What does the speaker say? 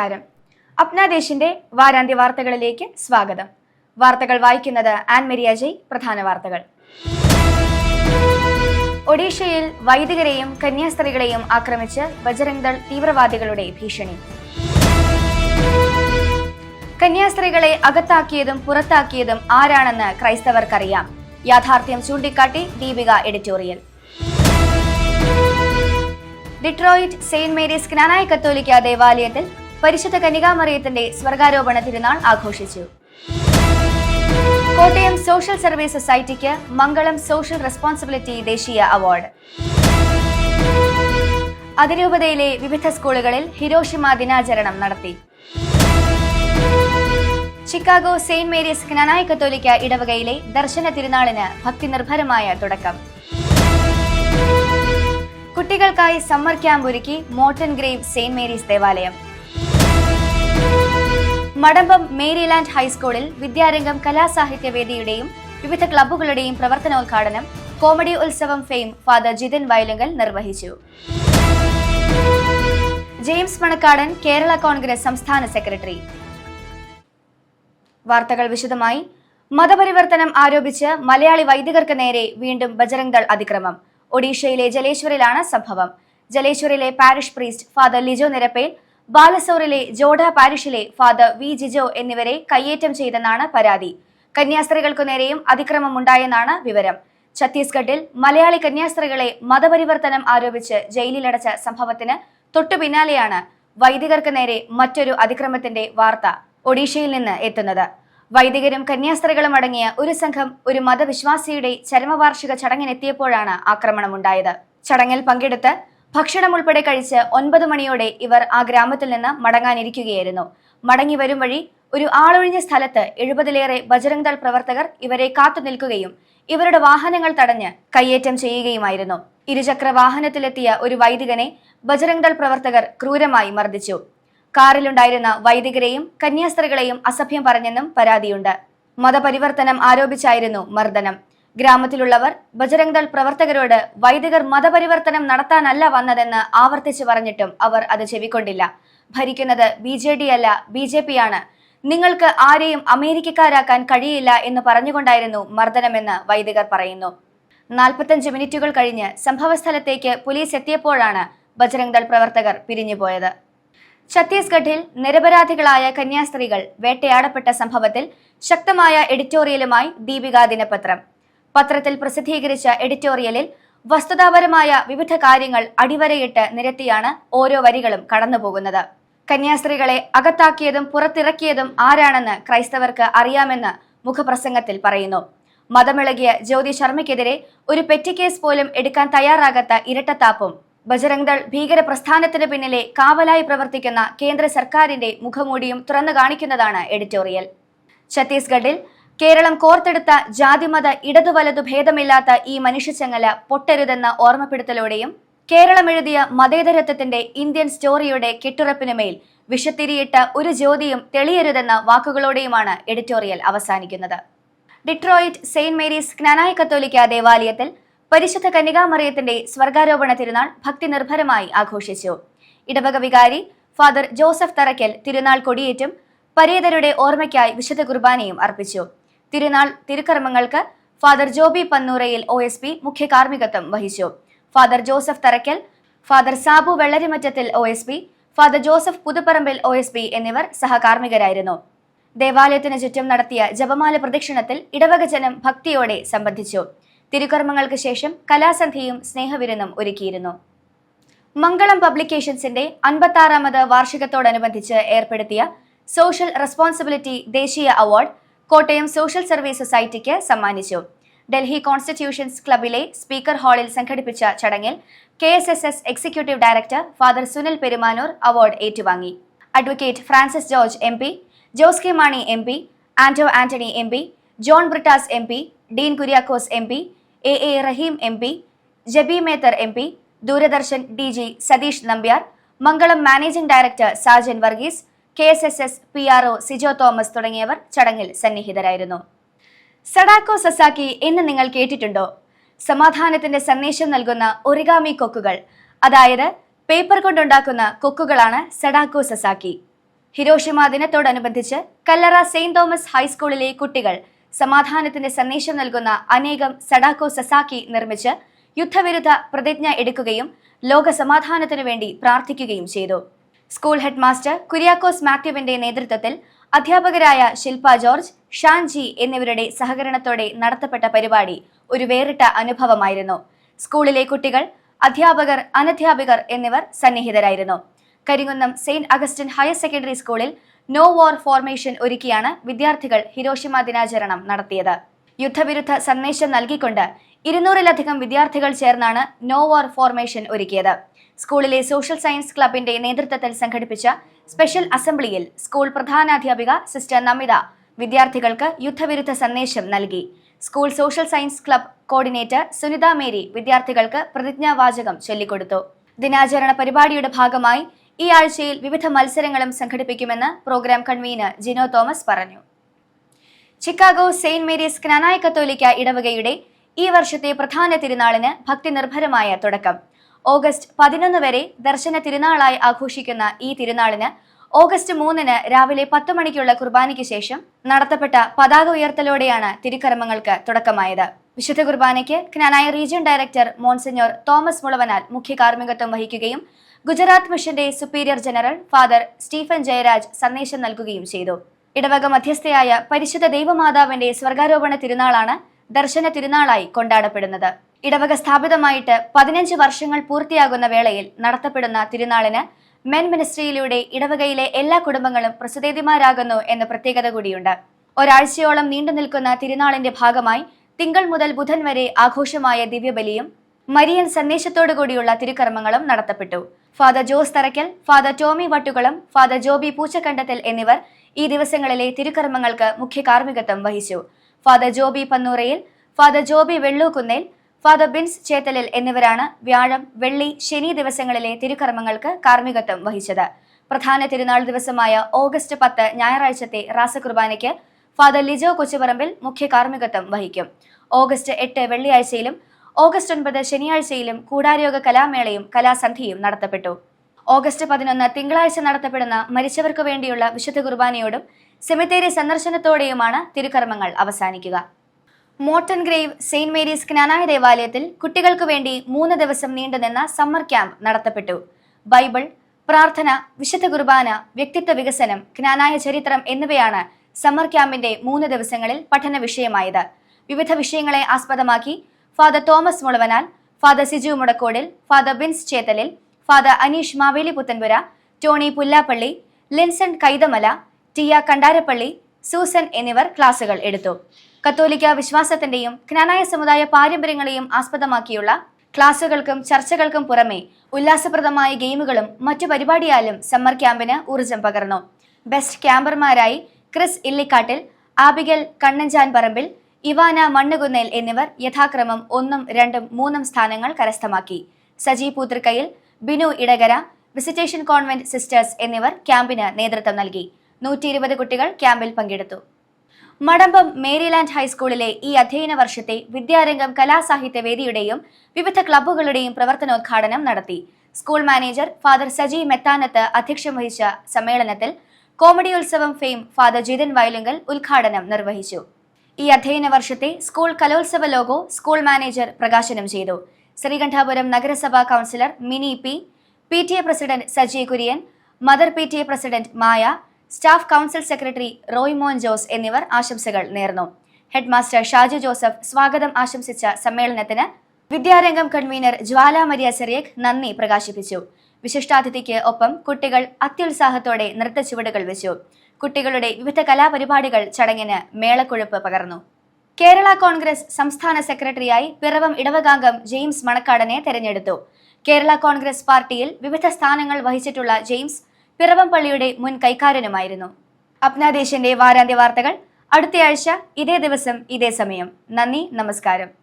നമസ്കാരം. അപ്നാദേശിന്റെ വാരാന്ത്യ വാർത്തകളിലേക്ക് സ്വാഗതം. വാർത്തകൾ വായിക്കുന്നത് ആൻമരി അജയ് പ്രധാന വാർത്തകൾ. ഒഡീഷയിൽ വൈദികരെയും കന്യാസ്ത്രീകളെയും ആക്രമിച്ച് ബജരംഗ് ദൾ തീവ്രവാദികളുടെ ഭീഷണി. കന്യാസ്ത്രീകളെ അകത്താക്കിയതും പുറത്താക്കിയതും ആരാണെന്ന് ക്രൈസ്തവർക്കറിയാം. യാഥാർത്ഥ്യം ചൂണ്ടിക്കാട്ടി Deepika editorial. Detroit saint Mary's Knanaya കത്തോലിക്ക ദേവാലയത്തിൽ പരിശുദ്ധ കനികാമറിയത്തിന്റെ സ്വർഗാരോപണ തിരുനാൾ ആഘോഷിച്ചു. കോട്ടയം സോഷ്യൽ സർവീസ് സൊസൈറ്റിക്ക് മംഗളം സോഷ്യൽ റെസ്പോൺസിബിലിറ്റി ദേശീയ അവാർഡ്. അതിരൂപതയിലെ വിവിധ സ്കൂളുകളിൽ ഹിരോഷിമ ദിനാചരണം നടത്തി. ചിക്കാഗോ സെയിന്റ് മേരീസ് ജ്ഞാനായ കത്തോലിക്ക ഇടവകയിലെ ദർശന തിരുനാളിന് ഭക്തി നിർഭരമായ തുടക്കം. കുട്ടികൾക്കായി സമ്മർ ക്യാമ്പ് ഒരുക്കി മോട്ടൻ ഗ്രേവ് സെയിന്റ് മേരീസ് ദേവാലയം. മടമ്പം മേരിലാൻഡ് ഹൈസ്കൂളിൽ വിദ്യാരംഗം കലാസാഹിത്യവേദിയുടെയും വിവിധ ക്ലബ്ബുകളുടെയും പ്രവർത്തനോദ്ഘാടനം comedy Utsavam fame father Jithin Vayalankal നിർവഹിച്ചു. ജെയിംസ് മണക്കാടൻ കേരള കോൺഗ്രസ് സംസ്ഥാന സെക്രട്ടറി. വാർത്തകൾ വിശദമായി. മതപരിവർത്തനം ആരോപിച്ച് മലയാളി വൈദികർക്ക് നേരെ വീണ്ടും ബജറംഗ് ദൾ അതിക്രമം. ഒഡീഷയിലെ ജലേശ്വരിലാണ് സംഭവം. ജലേശ്വരിലെ parish priest father Lijo Nirappel ബാലസോറിലെ Joda പാരിഷിലെ ഫാദർ വി ജിജോ എന്നിവരെ കയ്യേറ്റം ചെയ്തെന്നാണ് പരാതി. കന്യാസ്ത്രീകൾക്കു നേരെയും അതിക്രമം ഉണ്ടായെന്നാണ് വിവരം. ഛത്തീസ്ഗഡിൽ മലയാളി കന്യാസ്ത്രീകളെ മതപരിവർത്തനം ആരോപിച്ച് ജയിലിലടച്ച സംഭവത്തിന് തൊട്ടു പിന്നാലെയാണ് വൈദികർക്ക് നേരെ മറ്റൊരു അതിക്രമത്തിന്റെ വാർത്ത ഒഡീഷയിൽ നിന്ന് എത്തുന്നത്. വൈദികരും കന്യാസ്ത്രീകളും അടങ്ങിയ ഒരു സംഘം ഒരു മതവിശ്വാസിയുടെ ചരമവാർഷിക ചടങ്ങിനെത്തിയപ്പോഴാണ് ആക്രമണമുണ്ടായത്. ചടങ്ങിൽ പങ്കെടുത്ത് ഭക്ഷണം ഉൾപ്പെടെ കഴിച്ച് ഒൻപത് മണിയോടെ ഇവർ ആ ഗ്രാമത്തിൽ നിന്ന് മടങ്ങാനിരിക്കുകയായിരുന്നു. മടങ്ങി വരും വഴി ഒരു ആളൊഴിഞ്ഞ സ്ഥലത്ത് എഴുപതിലേറെ ബജരംഗ് ദൾ പ്രവർത്തകർ ഇവരെ കാത്തു നിൽക്കുകയും ഇവരുടെ വാഹനങ്ങൾ തടഞ്ഞ് കയ്യേറ്റം ചെയ്യുകയുമായിരുന്നു. ഇരുചക്ര വാഹനത്തിലെത്തിയ ഒരു വൈദികനെ ബജരംഗ് ദൾ പ്രവർത്തകർ ക്രൂരമായി മർദ്ദിച്ചു. കാറിലുണ്ടായിരുന്ന വൈദികരെയും കന്യാസ്ത്രീകളെയും അസഭ്യം പറഞ്ഞെന്നും പരാതിയുണ്ട്. മതപരിവർത്തനം ആരോപിച്ചായിരുന്നു മർദ്ദനം. ഗ്രാമത്തിലുള്ളവർ ബജരംഗ് ദൾ പ്രവർത്തകരോട് വൈദികർ മതപരിവർത്തനം നടത്താനല്ല വന്നതെന്ന് ആവർത്തിച്ചു പറഞ്ഞിട്ടും അവർ അത് ചെവിക്കൊണ്ടില്ല. ഭരിക്കുന്നത് ബി ജെ ഡി അല്ല ബി ജെ പി ആണ്. നിങ്ങൾക്ക് ആരെയും അമേരിക്കക്കാരാക്കാൻ കഴിയില്ല എന്ന് പറഞ്ഞുകൊണ്ടായിരുന്നു മർദ്ദനമെന്ന് വൈദികർ പറയുന്നു. നാൽപ്പത്തഞ്ച് മിനിറ്റുകൾ കഴിഞ്ഞ് സംഭവസ്ഥലത്തേക്ക് പോലീസ് എത്തിയപ്പോഴാണ് ബജരംഗ് ദൾ പ്രവർത്തകർ പിരിഞ്ഞുപോയത്. ഛത്തീസ്ഗഡിൽ നിരപരാധികളായ കന്യാസ്ത്രീകൾ വേട്ടയാടപ്പെട്ട സംഭവത്തിൽ ശക്തമായ എഡിറ്റോറിയലുമായി ദീപിക ദിനപത്രം. പത്രത്തിൽ പ്രസിദ്ധീകരിച്ച എഡിറ്റോറിയലിൽ വസ്തുതാപരമായ വിവിധ കാര്യങ്ങൾ അടിവരയിട്ട് നിരത്തിയാണ് ഓരോ വരികളും കടന്നുപോകുന്നത്. കന്യാസ്ത്രീകളെ അകത്താക്കിയതും പുറത്തിറക്കിയതും ആരാണെന്ന് ക്രൈസ്തവർക്ക് അറിയാമെന്ന് മുഖപ്രസംഗത്തിൽ പറയുന്നു. മതമിളകിയ ജ്യോതി ശർമ്മയ്ക്കെതിരെ ഒരു പെറ്റി കേസ് പോലും എടുക്കാൻ തയ്യാറാകാത്ത ഇരട്ടത്താപ്പും ബജരംഗ് ദൾ ഭീകര പ്രസ്ഥാനത്തിന് പിന്നിലെ കാവലായി പ്രവർത്തിക്കുന്ന കേന്ദ്ര സർക്കാരിന്റെ മുഖമൂടിയും തുറന്നു കാണിക്കുന്നതാണ് എഡിറ്റോറിയൽ. ഛത്തീസ്ഗഡിൽ കേരളം കോർത്തെടുത്ത ജാതിമത ഇടതു വലതു ഭേദമില്ലാത്ത ഈ മനുഷ്യച്ചങ്ങല പൊട്ടരുതെന്ന ഓർമ്മപ്പെടുത്തലോടെയും കേരളം എഴുതിയ മതേതരത്വത്തിന്റെ ഇന്ത്യൻ സ്റ്റോറിയുടെ കെട്ടുറപ്പിനുമേൽ വിഷത്തിരിയിട്ട ഒരു ജ്യോതിയും തെളിയരുതെന്ന വാക്കുകളോടെയുമാണ് എഡിറ്റോറിയൽ അവസാനിക്കുന്നത്. ഡിട്രോയിറ്റ് സെയിന്റ് മേരീസ് ജ്ഞാനായ കത്തോലിക്ക ദേവാലയത്തിൽ പരിശുദ്ധ കന്യകാമറിയത്തിന്റെ സ്വർഗാരോപണ തിരുനാൾ ഭക്തി നിർഭരമായി ആഘോഷിച്ചു. ഇടവക വികാരി ഫാദർ ജോസഫ് തറയ്ക്കൽ തിരുനാൾ കൊടിയേറ്റും പരേതരുടെ ഓർമ്മയ്ക്കായി വിശുദ്ധ കുർബാനയും അർപ്പിച്ചു. തിരുനാൾ തിരുക്കർമ്മങ്ങൾക്ക് father Joby Pannoorayil O S P മുഖ്യ കാർമ്മികത്വം വഹിച്ചു. Father Joseph Tharakkal father Sabu Vellarimattathil O S P father Joseph Puthuparambil O S P എന്നിവർ സഹകാർമ്മികരായിരുന്നു. ദേവാലയത്തിന് ചുറ്റും നടത്തിയ ജപമാല പ്രദക്ഷിണത്തിൽ ഇടവക ജനം ഭക്തിയോടെ സംബന്ധിച്ചു. തിരുക്കർമ്മങ്ങൾക്ക് ശേഷം കലാസന്ധിയും സ്നേഹവിരുന്നും ഒരുക്കിയിരുന്നു. മംഗളം പബ്ലിക്കേഷൻസിന്റെ അൻപത്താറാമത് വാർഷികത്തോടനുബന്ധിച്ച് ഏർപ്പെടുത്തിയ സോഷ്യൽ റെസ്പോൺസിബിലിറ്റി ദേശീയ അവാർഡ് കോട്ടയം സോഷ്യൽ സർവീസ് സൊസൈറ്റിക്ക് സമ്മാനിച്ചു. ഡൽഹി കോൺസ്റ്റിറ്റ്യൂഷൻസ് ക്ലബിലെ സ്പീക്കർ ഹാളിൽ സംഘടിപ്പിച്ച ചടങ്ങിൽ K S S S executive director father Sunil Perumanoor award ഏറ്റുവാങ്ങി. Advocate Francis George M P Jose K Mani M P Anto Antony M P John Brittas M P Dean Kuriakose M P A A Rahim M P Jebi Mather M P Doordarshan D G Satish Nambiar Mangalam managing director Sajan Varghese K S S S P R O Sijo Thomas തുടങ്ങിയവർ ചടങ്ങിൽ സന്നിഹിതരായിരുന്നു. Sadako Sasaki എന്ന് നിങ്ങൾ കേട്ടിട്ടുണ്ടോ? സമാധാനത്തിന്റെ സന്ദേശം നൽകുന്ന origami കൊക്കുകൾ അതായത് പേപ്പർ കൊണ്ടുണ്ടാക്കുന്ന കൊക്കുകളാണ് സഡാക്കോ സസാക്കി. ഹിരോഷിമ ദിനത്തോടനുബന്ധിച്ച് കല്ലറ സെയിന്റ് തോമസ് ഹൈസ്കൂളിലെ കുട്ടികൾ സമാധാനത്തിന്റെ സന്ദേശം നൽകുന്ന അനേകം സഡാക്കോ സസാക്കി നിർമ്മിച്ച് യുദ്ധവിരുദ്ധ പ്രതിജ്ഞ എടുക്കുകയും ലോക സമാധാനത്തിനു വേണ്ടി പ്രാർത്ഥിക്കുകയും ചെയ്തു. സ്കൂൾ ഹെഡ് മാസ്റ്റർ കുര്യാക്കോസ് മാത്യുവിന്റെ നേതൃത്വത്തിൽ അധ്യാപകരായ ശില്പ ജോർജ് ഷാൻജി എന്നിവരുടെ സഹകരണത്തോടെ നടത്തപ്പെട്ട പരിപാടി ഒരു വേറിട്ട അനുഭവമായിരുന്നു. സ്കൂളിലെ കുട്ടികൾ അധ്യാപകർ അനധ്യാപകർ എന്നിവർ സന്നിഹിതരായിരുന്നു. Karimkunnam saint Augustine higher secondary സ്കൂളിൽ നോ വാർ ഫോർമേഷൻ ഒരുക്കിയാണ് വിദ്യാർത്ഥികൾ ഹിരോഷിമ ദിനാചരണം നടത്തിയത്. യുദ്ധവിരുദ്ധ സന്ദേശം നൽകിക്കൊണ്ട് ഇരുന്നൂറിലധികം വിദ്യാർത്ഥികൾ ചേർന്നാണ് നോ വാർ ഫോർമേഷൻ ഒരുക്കിയത്. സ്കൂളിലെ സോഷ്യൽ സയൻസ് ക്ലബിന്റെ നേതൃത്വത്തിൽ സംഘടിപ്പിച്ച സ്പെഷ്യൽ അസംബ്ലിയിൽ സ്കൂൾ പ്രധാനാധ്യാപിക സിസ്റ്റർ നമിത വിദ്യാർത്ഥികൾക്ക് യുദ്ധവിരുദ്ധ സന്ദേശം നൽകി. School social science club coordinator Sunitha Mary വിദ്യാർത്ഥികൾക്ക് പ്രതിജ്ഞാവാചകം ചൊല്ലിക്കൊടുത്തു. ദിനാചരണ പരിപാടിയുടെ ഭാഗമായി ഈ ആഴ്ചയിൽ വിവിധ മത്സരങ്ങളും സംഘടിപ്പിക്കുമെന്ന് പ്രോഗ്രാം കൺവീനർ ജിനോ തോമസ് പറഞ്ഞു. ചിക്കാഗോ സെയിന്റ് മേരീസ് ക്നാനായ കത്തോലിക്ക ഇടവകയുടെ ഈ വർഷത്തെ പ്രധാന തിരുനാളിന് ഭക്തി നിർഭരമായ തുടക്കം. ഓഗസ്റ്റ് പതിനൊന്ന് വരെ ദർശന തിരുനാളായി ആഘോഷിക്കുന്ന ഈ തിരുനാളിന് ഓഗസ്റ്റ് മൂന്നിന് രാവിലെ പത്ത് മണിക്കുള്ള കുർബാനയ്ക്ക് ശേഷം നടത്തപ്പെട്ട പതാക ഉയർത്തലോടെയാണ് തിരുക്കർമ്മങ്ങൾക്ക് തുടക്കമായത്. വിശുദ്ധ കുർബാനയ്ക്ക് Knanaya region director monsignor Thomas Mulavanal മുഖ്യ കാർമ്മികത്വം വഹിക്കുകയും ഗുജറാത്ത് മിഷന്റെ superior general father Stephen Jayaraj സന്ദേശം നൽകുകയും ചെയ്തു. ഇടവക മധ്യസ്ഥയായ പരിശുദ്ധ ദൈവമാതാവിന്റെ സ്വർഗാരോപണ തിരുനാളാണ് ദർശന തിരുനാളായി കൊണ്ടാടപ്പെടുന്നത്. ഇടവക സ്ഥാപിതമായിട്ട് പതിനഞ്ച് വർഷങ്ങൾ പൂർത്തിയാകുന്ന വേളയിൽ നടത്തപ്പെടുന്ന തിരുനാളിന് മെൻ മിനിസ്ട്രിയിലൂടെ ഇടവകയിലെ എല്ലാ കുടുംബങ്ങളും പ്രസിദ്ധേതിമാരാകുന്നു എന്ന പ്രത്യേകത കൂടിയുണ്ട്. ഒരാഴ്ചയോളം നീണ്ടു നിൽക്കുന്ന തിരുനാളിന്റെ ഭാഗമായി തിങ്കൾ മുതൽ ബുധൻ വരെ ആഘോഷമായ ദിവ്യബലിയും മരിയൻ സന്ദേശത്തോടു കൂടിയുള്ള തിരുക്കർമ്മങ്ങളും നടത്തപ്പെട്ടു. Father Jose Tharakkal father Tomy Vattukulam father Joby Poochakandathil എന്നിവർ ഈ ദിവസങ്ങളിലെ തിരുക്കർമ്മങ്ങൾക്ക് മുഖ്യ കാർമ്മികത്വം വഹിച്ചു. Father Joby Pannoorayil father Joby Vellookunnel father Bins Chethalil എന്നിവരാണ് വ്യാഴം വെള്ളി ശനി ദിവസങ്ങളിലെ തിരുക്കർമ്മങ്ങൾക്ക് കാർമ്മികത്വം വഹിച്ചത്. പ്രധാന തിരുനാൾ ദിവസമായ ഓഗസ്റ്റ് പത്ത് ഞായറാഴ്ചത്തെ റാസകുർബാനയ്ക്ക് ഫാദർ ലിജോ കൊച്ചുപറമ്പിൽ മുഖ്യ കാർമ്മികത്വം വഹിക്കും. ഓഗസ്റ്റ് എട്ട് വെള്ളിയാഴ്ചയിലും ഓഗസ്റ്റ് ഒൻപത് ശനിയാഴ്ചയിലും കൂടാരയോഗ കലാമേളയും കലാസന്ധിയും നടത്തപ്പെട്ടു. ഓഗസ്റ്റ് പതിനൊന്ന് തിങ്കളാഴ്ച നടത്തപ്പെടുന്ന മരിച്ചവർക്ക് വേണ്ടിയുള്ള വിശുദ്ധ കുർബാനയോടും സെമിത്തേരി സന്ദർശനത്തോടെയുമാണ് തിരുക്കർമ്മങ്ങൾ അവസാനിക്കുക. Morton Grove saint Mary's Knanaya ദേവാലയത്തിൽ കുട്ടികൾക്ക് വേണ്ടി മൂന്ന് ദിവസം നീണ്ടുനിന്ന സമ്മർ ക്യാമ്പ് നടത്തപ്പെട്ടു. ബൈബിൾ പ്രാർത്ഥന വിശുദ്ധ കുർബാന വ്യക്തിത്വ വികസനം ജ്ഞാനായ ചരിത്രം എന്നിവയാണ് സമ്മർ ക്യാമ്പിന്റെ മൂന്ന് ദിവസങ്ങളിൽ പഠന വിഷയമായത്. വിവിധ വിഷയങ്ങളെ ആസ്പദമാക്കി father Thomas Mulavanal father Siju Mudakkodil father Bins Chethalil father Aneesh Maveli Puthanpura Tony Pullappally Linson Kaithamala Tiya Kandarappally Susan എന്നിവർ ക്ലാസുകൾ എടുത്തു. കത്തോലിക്ക വിശ്വാസത്തിന്റെയും ജ്ഞാനായ സമുദായ പാരമ്പര്യങ്ങളെയും ആസ്പദമാക്കിയുള്ള ക്ലാസുകൾക്കും ചർച്ചകൾക്കും പുറമെ ഉല്ലാസപ്രദമായ ഗെയിമുകളും മറ്റു പരിപാടിയാലും സമ്മർ ക്യാമ്പിന് ഊർജം പകർന്നു. Best ക്യാമ്പർമാരായി Chris Illikkattil Abigail Kannanchan Parambil Ivana Mannukunnel എന്നിവർ യഥാക്രമം ഒന്നും രണ്ടും മൂന്നും സ്ഥാനങ്ങൾ കരസ്ഥമാക്കി. Saji Poothrikkayil Binu Edakara visitation convent sisters എന്നിവർ ക്യാമ്പിന് നേതൃത്വം നൽകി. നൂറ്റി ഇരുപത് കുട്ടികൾ ക്യാമ്പിൽ പങ്കെടുത്തു. മടമ്പം മേരിലാൻഡ് ഹൈസ്കൂളിലെ ഈ അധ്യയന വർഷത്തെ വിദ്യാരംഗം കലാസാഹിത്യ വേദിയുടെയും വിവിധ ക്ലബ്ബുകളുടെയും പ്രവർത്തനോദ്ഘാടനം നടത്തി. School manager father Saji Methanath അധ്യക്ഷം വഹിച്ച സമ്മേളനത്തിൽ comedy Utsavam fame father Jithin Vayalunkal ഉദ്ഘാടനം നിർവഹിച്ചു. ഈ അധ്യയന വർഷത്തെ സ്കൂൾ കലോത്സവ ലോഗോ സ്കൂൾ മാനേജർ പ്രകാശനം ചെയ്തു. ശ്രീകണ്ഠാപുരം നഗരസഭാ councillor Mini P P T A president Saji Kurian mother P T A president Maya staff council secretary Roy Mon Jose എന്നിവർ ആശംസകൾ നേർന്നു. ഹെഡ്മാസ്റ്റർ ഷാജു ജോസഫ് സ്വാഗതം ആശംസിച്ച സമ്മേളനത്തിന് വിദ്യാരംഗം കൺവീനർ ജ്വാല മരിയ സെറിയക് നന്ദി പ്രകാശിപ്പിച്ചു. വിശിഷ്ടാതിഥിക്ക് ഒപ്പം കുട്ടികൾ അത്യുത്സാഹത്തോടെ നൃത്തച്ചുവടുകൾ വെച്ചു. കുട്ടികളുടെ വിവിധ കലാപരിപാടികൾ ചടങ്ങിന് മേളക്കൊഴുപ്പ് പകർന്നു. കേരള കോൺഗ്രസ് സംസ്ഥാന സെക്രട്ടറിയായി പിറവം ഇടവകാംഗം ജെയിംസ് മണക്കാടനെ തെരഞ്ഞെടുത്തു. കേരള കോൺഗ്രസ് പാർട്ടിയിൽ വിവിധ സ്ഥാനങ്ങൾ വഹിച്ചിട്ടുള്ള ജെയിംസ് പിറവം പള്ളിയുടെ മുൻ കൈക്കാരനുമായിരുന്നു. അപ്നാദേശിന്റെ വാരാന്ത്യ വാർത്തകൾ അടുത്തയാഴ്ച ഇതേ ദിവസം ഇതേ സമയം. നന്ദി നമസ്കാരം.